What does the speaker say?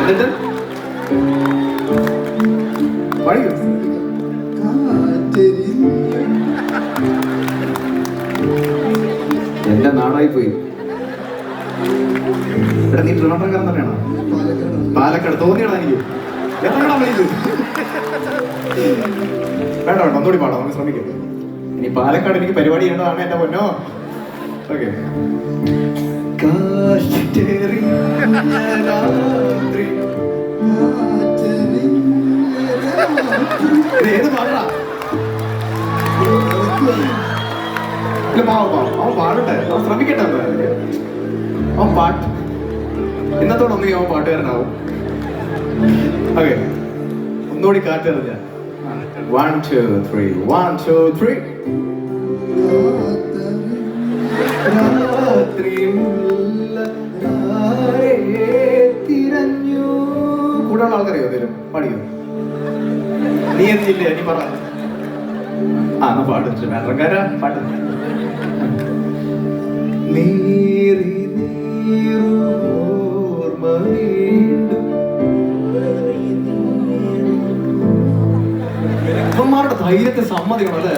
എന്നിട്ട്? വഴി എന്റെ നാടായി പോയി ഇവിടെ നീ ട്രിവാൻഡ്രക്കാരൻ തന്നെയാണോ? പാലക്കാട്. തോന്നിയാണ് എനിക്ക്. എത്രയാണ് വിളിച്ചു വേണ്ട വേണ്ട ഒന്നുകൂടി പാടാം. നമുക്ക് ശ്രമിക്കാം. ഇനി പാലക്കാട് എനിക്ക് പരിപാടി ചെയ്യേണ്ടതാണ് എന്റെ പൊന്നോ. ഓക്കെ ഏത് പാടാ അവൻ പാടട്ടെ. അവൻ ശ്രമിക്കട്ടെ. അവൻ. പാട്ട്. ഇന്നത്തോടൊന്നും അവൻ പാട്ടുകാരനാവും. ഓക്കെ. ഒന്നുകൂടി കാറ്റ് എറിഞ്ഞ one two three one two three തിരഞ്ഞു പാടിയോ നീ എന്തില്ലേ? നീ പറ. ആ പാട്. വേറെക്കാരാ പാട്ട് നീറി വീണ്ടും ധൈര്യത്തെ സമ്മതിക്കണം അല്ലേ?